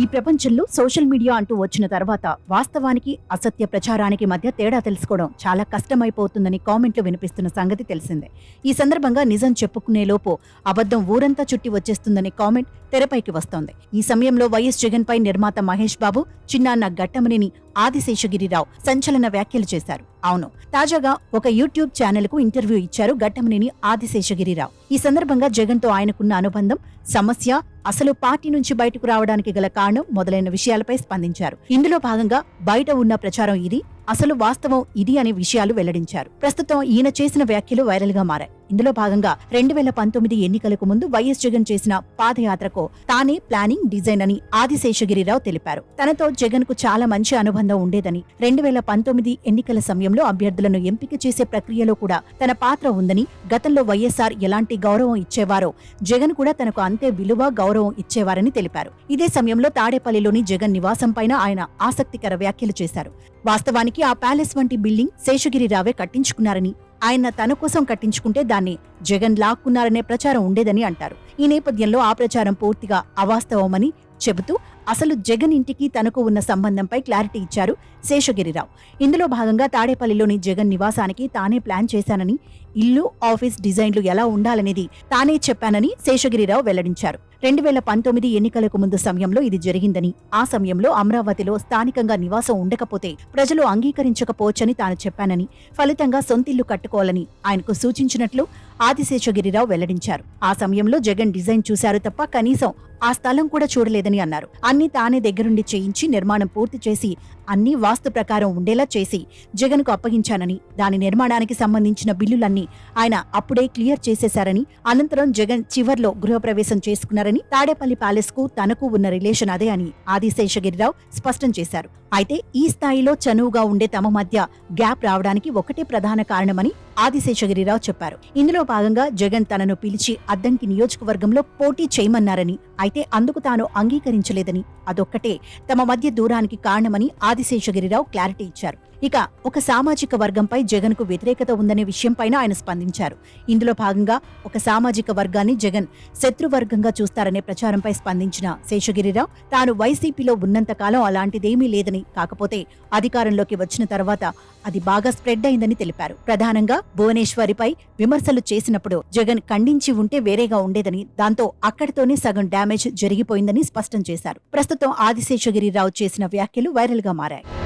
ఈ ప్రపంచంలో social media అంటూ వచ్చిన తర్వాత వాస్తవానికి అసత్య ప్రచారానికి మధ్య తేడా తెలుసుకోవడం చాలా కష్టమైపోతుందని కామెంట్లు వినిపిస్తున్న సంగతి తెలిసిందే. ఈ సందర్భంగా నిజం చెప్పుకునే లోపు అబద్ధం ఊరంతా చుట్టి వచ్చేస్తుందనే కామెంట్ తెరపైకి వస్తోంది. ఈ సమయంలో వైఎస్ జగన్ పై నిర్మాత మహేష్ బాబు చిన్నాన్న గట్టమనేని ఆదిశేషగిరిరావు సంచలన వ్యాఖ్యలు చేశారు. అవును తాజాగా ఒక యూట్యూబ్ ఛానల్కు ఇంటర్వ్యూ ఇచ్చారు ఘట్టమనేని ఆదిశేషగిరిరావు. ఈ సందర్భంగా జగన్తో ఆయనకున్న అనుబంధం సమస్య అసలు పార్టీ నుంచి బయటకు రావడానికి గల కారణం మొదలైన విషయాలపై స్పందించారు. ఇందులో భాగంగా బయట ఉన్న ప్రచారం ఇది అసలు వాస్తవం ఇది అనే విషయాలు వెల్లడించారు. ప్రస్తుతం ఈయన చేసిన వ్యాఖ్యలు వైరల్గా మారాయి. ఇందులో భాగంగా రెండు వేల పంతొమ్మిది ఎన్నికలకు ముందు వైఎస్ జగన్ చేసిన పాదయాత్రకు తానే ప్లానింగ్ డిజైన్ అని ఆదిశేషగిరిరావు తెలిపారు. తనతో జగన్కు చాలా మంచి అనుబంధం ఉండేదని రెండు వేల పంతొమ్మిది ఎన్నికల సమయంలో అభ్యర్థులను ఎంపిక చేసే ప్రక్రియలో కూడా తన పాత్ర ఉందని గతంలో వైఎస్ఆర్ ఎలాంటి గౌరవం ఇచ్చేవారో జగన్ కూడా తనకు అంతే విలువ గౌరవం ఇచ్చేవారని తెలిపారు. ఇదే సమయంలో తాడేపల్లిలోని జగన్ నివాసం పైన ఆయన ఆసక్తికర వ్యాఖ్యలు చేశారు. వాస్తవానికి ఆ ప్యాలెస్ వంటి బిల్డింగ్ శేషగిరిరావే కట్టించుకున్నారని ఆయన తన కోసం కట్టించుకుంటే దాన్ని జగన్ లాక్కున్నారనే ప్రచారం ఉండేదని అంటారు. ఈ నేపథ్యంలో ఆ ప్రచారం పూర్తిగా అవాస్తవమని చెబుతూ అసలు జగన్ ఇంటికి తనకు ఉన్న సంబంధంపై క్లారిటీ ఇచ్చారు శేషగిరిరావు. ఇందులో భాగంగా తాడేపల్లిలోని జగన్ నివాసానికి తానే ప్లాన్ చేశానని ఇల్లు ఆఫీస్ డిజైన్లు ఎలా ఉండాలనేది తానే చెప్పానని శేషగిరిరావు వెల్లడించారు. రెండు వేల పంతొమ్మిది ఎన్నికలకు ముందు సమయంలో ఇది జరిగిందని ఆ సమయంలో అమరావతిలో స్థానికంగా నివాసం ఉండకపోతే ప్రజలు అంగీకరించకపోవచ్చని తాను చెప్పానని ఫలితంగా సొంతిల్లు కట్టుకోవాలని ఆయనకు సూచించినట్లు ఆదిశేషగిరిరావు వెల్లడించారు. ఆ సమయంలో జగన్ డిజైన్ చూశారు తప్ప కనీసం ఆ స్థలం కూడా చూడలేదని అన్నారు. అన్ని తానే దగ్గరుండి చేయించి నిర్మాణం పూర్తి చేసి అన్ని వాస్తు ప్రకారం ఉండేలా చేసి జగన్కు అప్పగించానని దాని నిర్మాణానికి సంబంధించిన బిల్లులన్నీ ఆయన అప్పుడే క్లియర్ చేసేశారని అనంతరం జగన్ చివర్లో గృహప్రవేశం చేసుకున్నారని తాడేపల్లి ప్యాలెస్కు తనకు ఉన్న రిలేషన్ అదే అని ఆదిశేషగిరిరావు స్పష్టం చేశారు. అయితే ఈ స్థాయిలో చనువుగా ఉండే తమ మధ్య గ్యాప్ రావడానికి ఒకటే ప్రధాన కారణమని ఆదిశేషగిరిరావు చెప్పారు. ఇందులో భాగంగా జగన్ తనను పిలిచి అద్దంకి నియోజకవర్గంలో పోటీ చేయమన్నారని అయితే అందుకు తాను అంగీకరించలేదని అదొక్కటే తమ మధ్య దూరానికి కారణమని ఆదిశేషగిరిరావు క్లారిటీ ఇచ్చారు. ఇక ఒక సామాజిక వర్గంపై జగన్కు వ్యతిరేకత ఉందనే విషయంపైన ఆయన స్పందించారు. ఇందులో భాగంగా ఒక సామాజిక వర్గాన్ని జగన్ శత్రువర్గంగా చూస్తారనే ప్రచారంపై స్పందించిన శేషగిరిరావు తాను వైసీపీలో ఉన్నంతకాలం అలాంటిదేమీ లేదని కాకపోతే అధికారంలోకి వచ్చిన తర్వాత అది బాగా స్ప్రెడ్ అయిందని తెలిపారు. ప్రధానంగా భువనేశ్వరిపై విమర్శలు చేసినప్పుడు జగన్ ఖండించి ఉంటే వేరేగా ఉండేదని దాంతో అక్కడితోనే సగం డ్యామేజ్ జరిగిపోయిందని స్పష్టం చేశారు. ప్రస్తుతం ఆదిశేషగిరిరావు చేసిన వ్యాఖ్యలు వైరల్గా మారాయి.